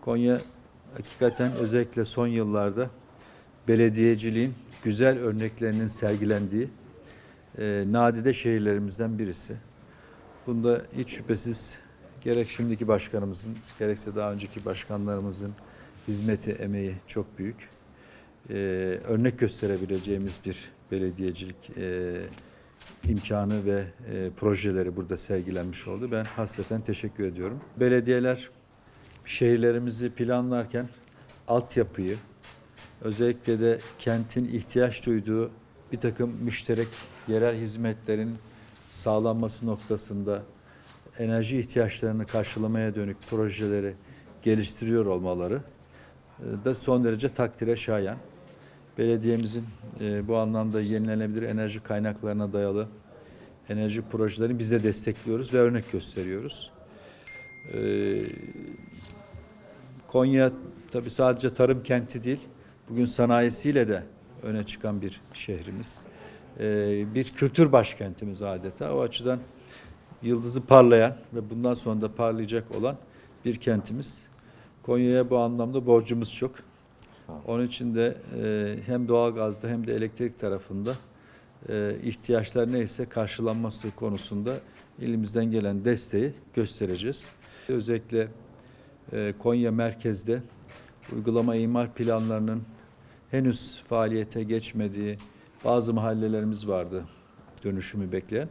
Konya hakikaten özellikle son yıllarda belediyeciliğin güzel örneklerinin sergilendiği e, nadide şehirlerimizden birisi. Bunda hiç şüphesiz gerek şimdiki başkanımızın gerekse daha önceki başkanlarımızın hizmeti, emeği çok büyük. E, örnek gösterebileceğimiz bir belediyecilik e, imkanı ve e, projeleri burada sergilenmiş oldu. Ben hasreten teşekkür ediyorum. Belediyeler şehirlerimizi planlarken altyapıyı, özellikle de kentin ihtiyaç duyduğu bir takım müşterek yerel hizmetlerin sağlanması noktasında enerji ihtiyaçlarını karşılamaya dönük projeleri geliştiriyor olmaları e, da son derece takdire şayan. Belediyemizin e, bu anlamda yenilenebilir enerji kaynaklarına dayalı enerji projelerini biz de destekliyoruz ve örnek gösteriyoruz. Konya tabii sadece tarım kenti değil, bugün sanayisiyle de öne çıkan bir şehrimiz. Ee, bir kültür başkentimiz adeta. O açıdan yıldızı parlayan ve bundan sonra da parlayacak olan bir kentimiz. Konya'ya bu anlamda borcumuz çok. Onun için de e, hem doğalgazda hem de elektrik tarafında e, ihtiyaçlar neyse karşılanması konusunda elimizden gelen desteği göstereceğiz. Özellikle e, Konya merkezde uygulama imar planlarının henüz faaliyete geçmediği bazı mahallelerimiz vardı dönüşümü bekleyen.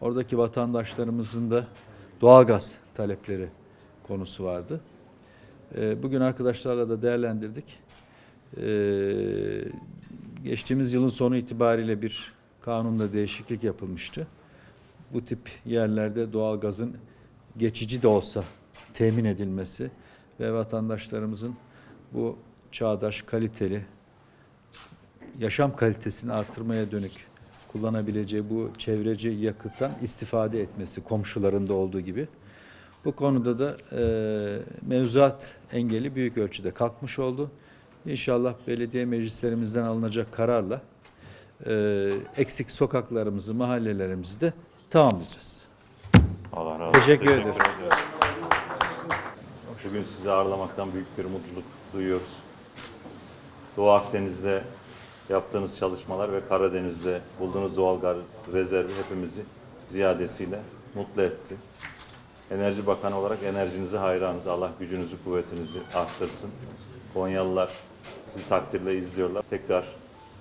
Oradaki vatandaşlarımızın da doğalgaz talepleri konusu vardı. E, Bugün arkadaşlarla da değerlendirdik. E, Geçtiğimiz yılın sonu itibariyle bir kanunda değişiklik yapılmıştı. Bu tip yerlerde doğalgazın geçici de olsa temin edilmesi ve vatandaşlarımızın bu çağdaş, kaliteli, yaşam kalitesini artırmaya dönük kullanabileceği bu çevreci yakıttan istifade etmesi komşularında olduğu gibi. Bu konuda da e, mevzuat engeli büyük ölçüde kalkmış oldu. İnşallah belediye meclislerimizden alınacak kararla e, eksik sokaklarımızı, mahallelerimizi de tamamlayacağız. Allah razı olsun. Teşekkür ederiz. Bugün sizi ağırlamaktan büyük bir mutluluk duyuyoruz. Doğu Akdeniz'de yaptığınız çalışmalar ve Karadeniz'de bulduğunuz doğal gaz rezervi hepimizi ziyadesiyle mutlu etti. Enerji Bakanı olarak enerjinize hayranız. Allah gücünüzü, kuvvetinizi arttırsın. Konyalılar sizi takdirle izliyorlar. Tekrar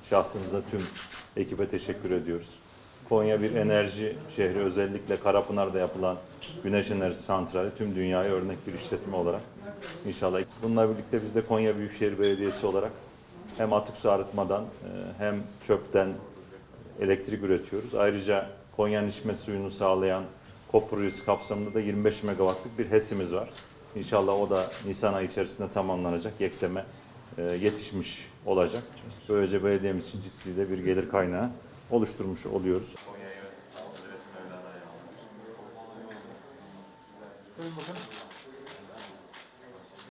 şahsınıza tüm ekibe teşekkür ediyoruz. Konya bir enerji şehri özellikle Karapınar'da yapılan güneş enerji santrali tüm dünyaya örnek bir işletme olarak inşallah. Bununla birlikte biz de Konya Büyükşehir Belediyesi olarak hem atık su arıtmadan e, hem çöpten elektrik üretiyoruz. Ayrıca Konya'nın içme suyunu sağlayan KOP projesi kapsamında da 25 megawattlık bir HES'imiz var. İnşallah o da Nisan ayı içerisinde tamamlanacak, yekleme e, yetişmiş olacak. Böylece belediyemiz için ciddi de bir gelir kaynağı oluşturmuş oluyoruz. Buyurun bakalım.